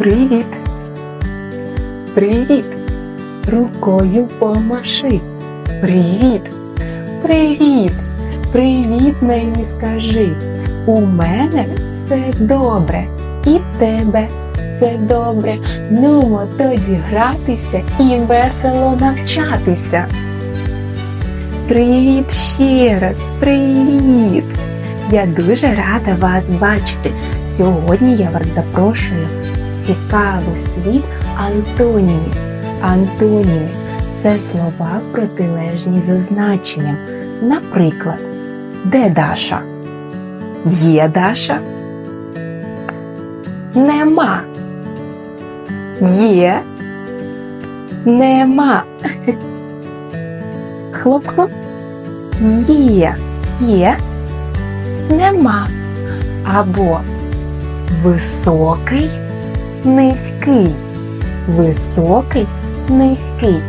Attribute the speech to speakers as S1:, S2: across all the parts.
S1: Привіт. Привіт. Рукою помаши. Привіт. Привіт. Привіт мені скажи. У мене все добре. І тебе все добре. Нумо тоді гратися і весело навчатися. Привіт ще раз. Привіт. Я дуже рада вас бачити. Сьогодні я вас запрошую цікавий світ антонімів. Антоніми це слова протилежні за значенням. Наприклад, де Даша? Є Даша? Нема. Є. Нема. Хлоп-хлоп. Є. Є. Нема. Або високий, низький. Високий, низький.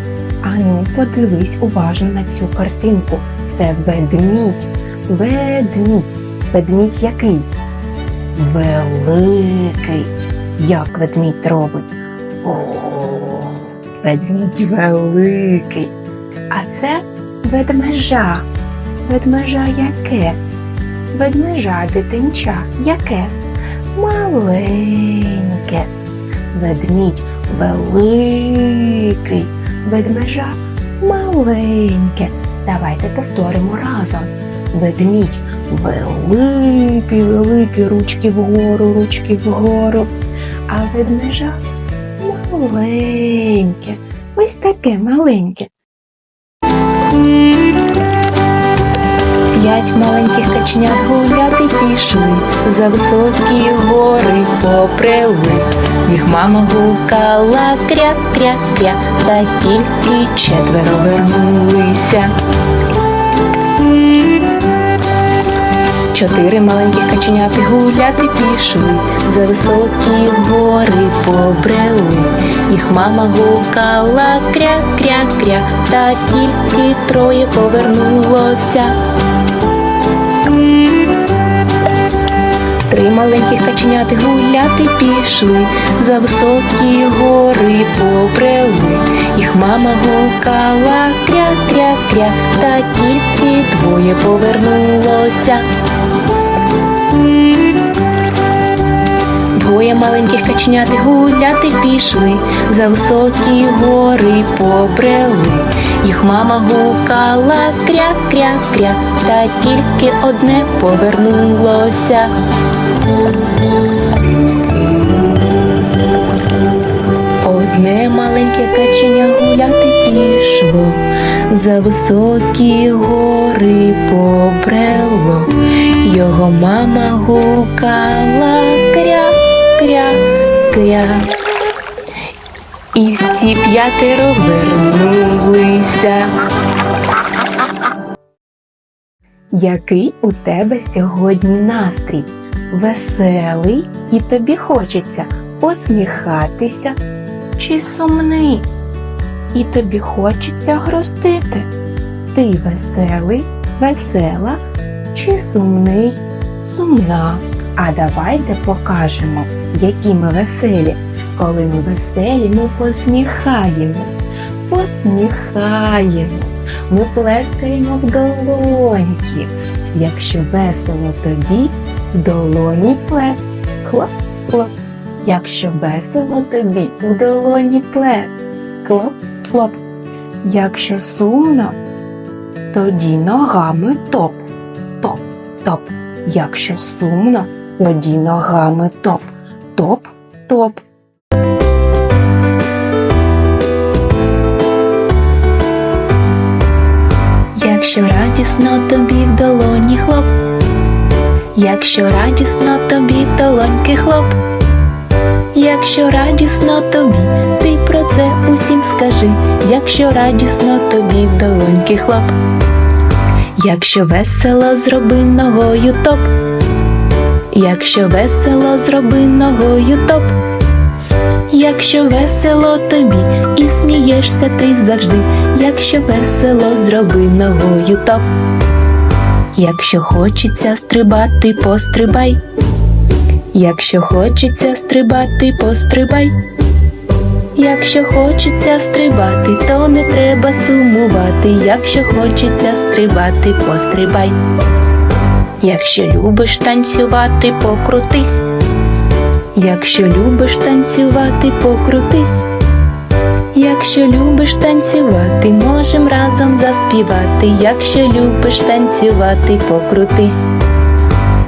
S1: Ану, подивись уважно на цю картинку. Це ведмідь. Ведмідь. Ведмідь який? Великий. Як ведмідь робить? О, ведмідь великий. А це ведмежа. Ведмежа яке? Ведмежа дитинча яке? Маленьке. Ведмідь великий. Ведмежа маленьке. Давайте повторимо разом. Ведмідь великий, великий, ручки вгору, ручки вгору. А ведмежа маленьке. Ось таке маленьке. П'ять маленьких каченят гуляти пішли, за високі гори попрели. Їх мама гукала кря-кря-кря, та тільки четверо вернулися. Чотири маленьких каченяти гуляти пішли, за високі гори побрели. Їх мама гукала кря-кря-кря, та тільки троє повернулося. Три маленьких каченяти гуляти пішли, за високі гори побрели. Їх мама гукала кря-кря-кря, та тільки двоє повернулося. Двоє маленьких каченяти гуляти пішли, за високі гори побрели. Мама гукала кря-кря-кря, та тільки одне повернулося. Одне маленьке каченя гуляти пішло, за високі гори побрело, його мама гукала кря-кря-кря. І всі п'ятеро вернулися. Який у тебе сьогодні настрій? Веселий і тобі хочеться посміхатися чи сумний? І тобі хочеться грустити? Ти веселий, весела чи сумний, сумна? А давайте покажемо, які ми веселі. Коли ми веселі, ми посміхаємось, посміхаємось, ми плескаємо в долоньки. Якщо весело тобі, в долоні плес, хлоп, хлоп. Якщо весело тобі, в долоні плес, хлоп, хлоп. Якщо сумно, тоді ногами топ, топ, топ. Якщо сумно, тоді ногами топ, топ, топ. Радісно тобі в долоні хлоп, якщо радісно тобі в долоньки хлоп, якщо радісно тобі, ти про це усім скажи, якщо радісно тобі в долоньки хлоп, якщо весело зроби ногою топ, якщо весело зроби ногою топ. Якщо весело тобі і смієшся ти завжди, якщо весело зроби ногою топ. Якщо хочеться стрибати, пострибай. Якщо хочеться стрибати, пострибай. Якщо хочеться стрибати, то не треба сумувати. Якщо хочеться стрибати, пострибай. Якщо любиш танцювати, покрутись. Якщо любиш танцювати, покрутись. Якщо любиш танцювати, можем разом заспівати. Якщо любиш танцювати, покрутись.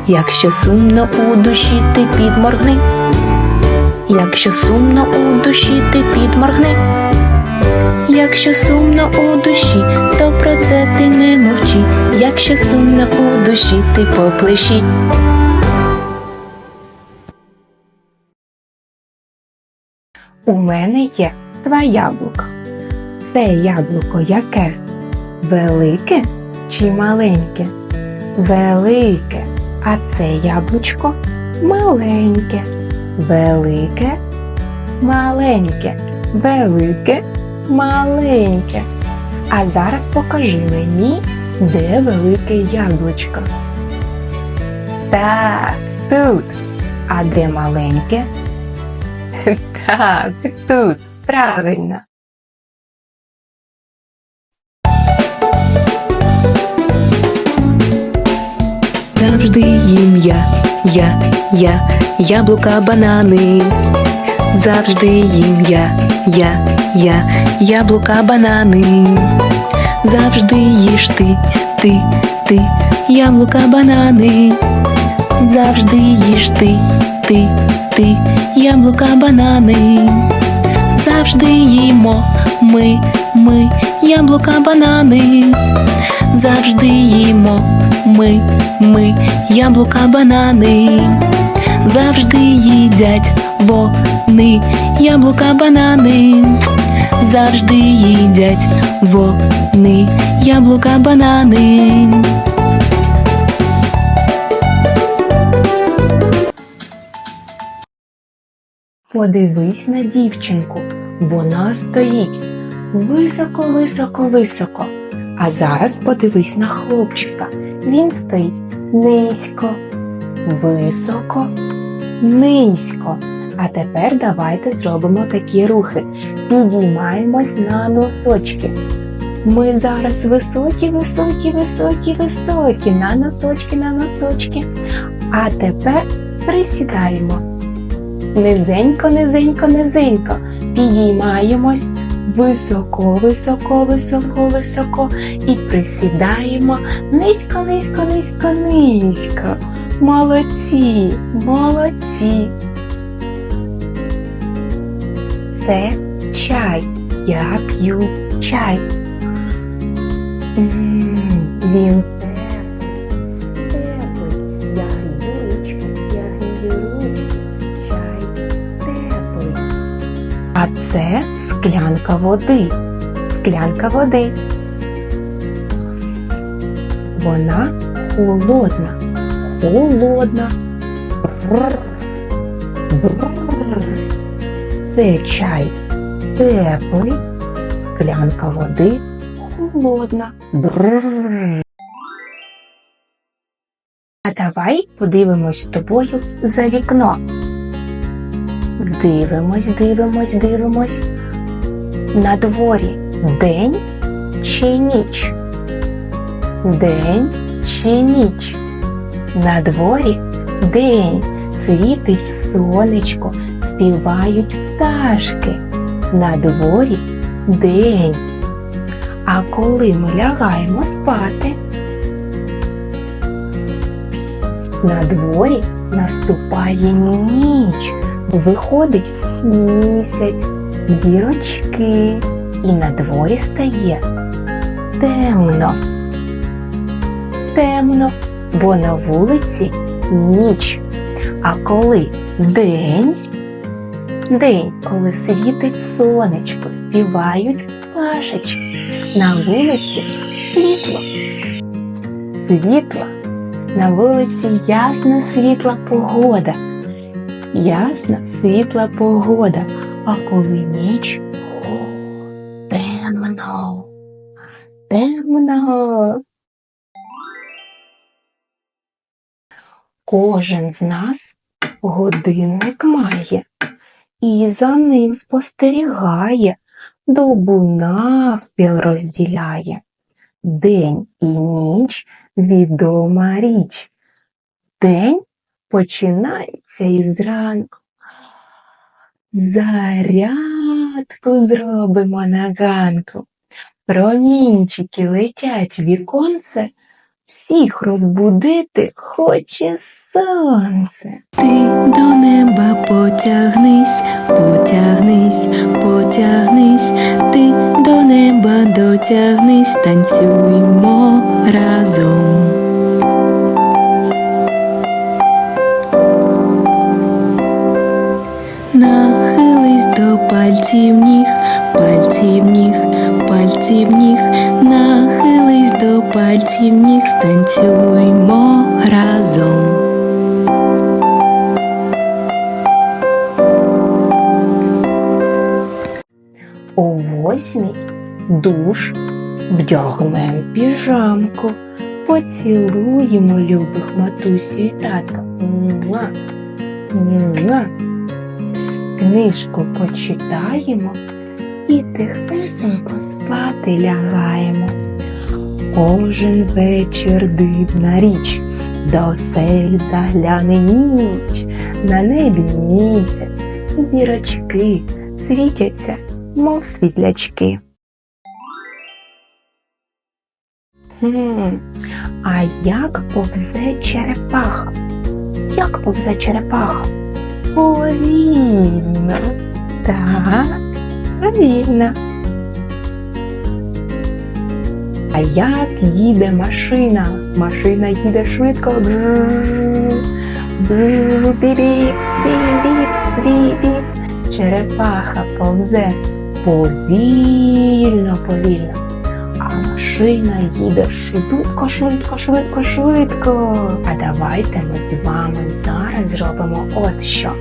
S1: Якщо сумно у душі ти підморгни. Якщо сумно у душі ти підморгни. Якщо сумно у душі, то про це ти не мовчи. Якщо сумно у душі, ти поплещи.
S2: У мене є два яблука. Це яблуко яке? Велике чи маленьке? Велике. А це яблучко маленьке. Велике, маленьке, велике, маленьке. А зараз покажи мені, де велике яблучко. Так, тут. А де маленьке? Так, тут, правильно.
S1: Завжди їм я, я, я, яблука, банани. Завжди їм я, я, я, яблука, банани. Завжди їж ти, ти, ти, яблука, банани. Завжди їж ти, ти, ти, яблука, банани. Завжди їмо ми, ми, яблука, банани. Завжди їмо ми, ми, яблука, банани. Завжди їдять вони, яблука, банани. Завжди їдять вони, яблука, банани.
S2: Подивись на дівчинку. Вона стоїть високо, високо, високо. А зараз подивись на хлопчика. Він стоїть низько, високо, низько. А тепер давайте зробимо такі рухи. Підіймаємось на носочки. Ми зараз високі, високі, високі, високі, на носочки, на носочки. А тепер присідаємо. Низенько, низенько, низенько. Підіймаємось високо, високо, високо, високо і присідаємо низько, низько, низько, низько. Молодці, молодці. Це чай. Я п'ю чай. М, Він це склянка води. Склянка води. Вона холодна. Холодна. Бррр. Бррр. Це чай теплий. Склянка води холодна. Бррр. А давай подивимось з тобою за вікно. Дивимось, дивимось, дивимось. На дворі день чи ніч? День чи ніч? На дворі день світить сонечко, співають пташки. На дворі день. А коли ми лягаємо спати, на дворі наступає ніч. Виходить місяць, зірочки, і на дворі стає темно. Темно, бо на вулиці ніч. А коли день, день, коли світить сонечко, співають пташечки, на вулиці світло. Світло. На вулиці ясна світла погода. Ясна світла погода. А коли ніч о, темно. Темно. Кожен з нас годинник має, і за ним спостерігає, добу навпіл розділяє. День і ніч відома річ. День починається із ранку. Зарядку зробимо на ганку. Промінчики летять віконце, всіх розбудити хоче сонце.
S1: Ти до неба потягнись, потягнись, потягнись, ти до неба дотягнись, танцюймо разом. Пальців ніг, пальців ніг, пальців ніг, нахились до пальців ніг, станцюймо разом.
S2: О восьмій душ вдягнем піжамку, поцілуємо любих матусю і татка. Муа, муа. Книжку почитаємо і тихесенько спати лягаємо. Кожен вечір дивна річ, до осель загляне ніч, на небі місяць, зірочки світяться, мов світлячки. Хм, а як повзе черепаха? Як повзе черепаха? Повільно. Так, повільно. А як їде машина? Машина їде швидко. Черепаха повзе повільно, повільно. Машина їде швидко, швидко, швидко, швидко. А давайте ми з вами зараз зробимо от що.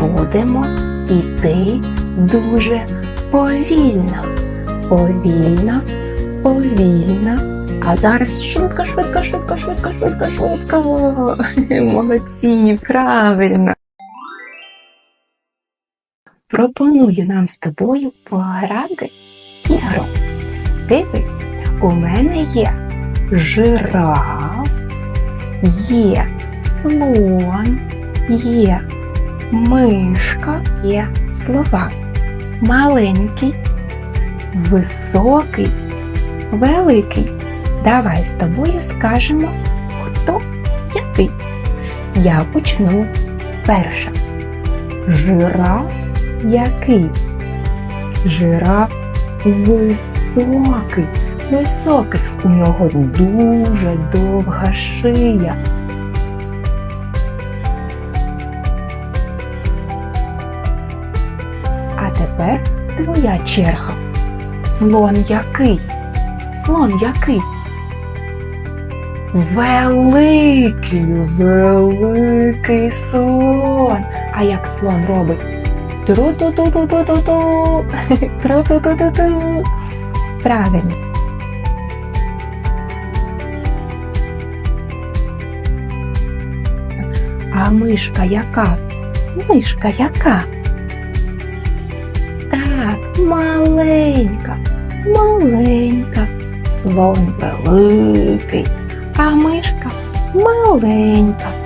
S2: Будемо йти дуже повільно. Повільно, повільно. А зараз швидко, швидко, швидко, швидко, швидко, швидко. Молодці, правильно. Пропоную нам з тобою пограти ігру. Дивись, у мене є жираф, є слон, є мишка, є слова. Маленький, високий, великий. Давай з тобою скажемо, хто який. Я почну перша. Жираф який? Жираф високий, високий. У нього дуже довга шия. А тепер твоя черга. Слон який? Слон який? Великий, великий слон. А як слон робить? Тру-ту-ту-ту-ту-ту-ту. Тру-ту-ту-ту-ту. Правильно. А мишка яка? Мишка яка? Так, маленька, маленька. Слон великий, а мишка маленька.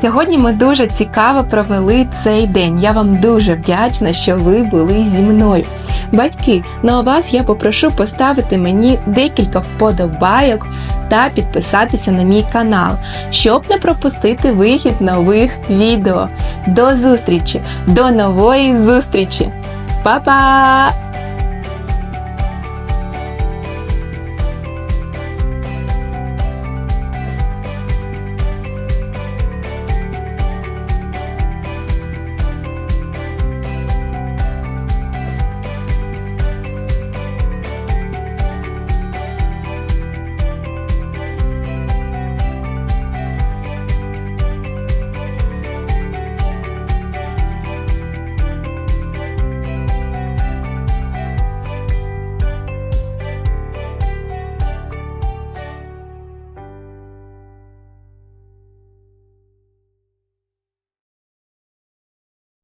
S2: Сьогодні ми дуже цікаво провели цей день. Я вам дуже вдячна, що ви були зі мною. Батьки, ну а вас я попрошу поставити мені декілька вподобайок та підписатися на мій канал, щоб не пропустити вихід нових відео. До зустрічі! До нової зустрічі! Па-па!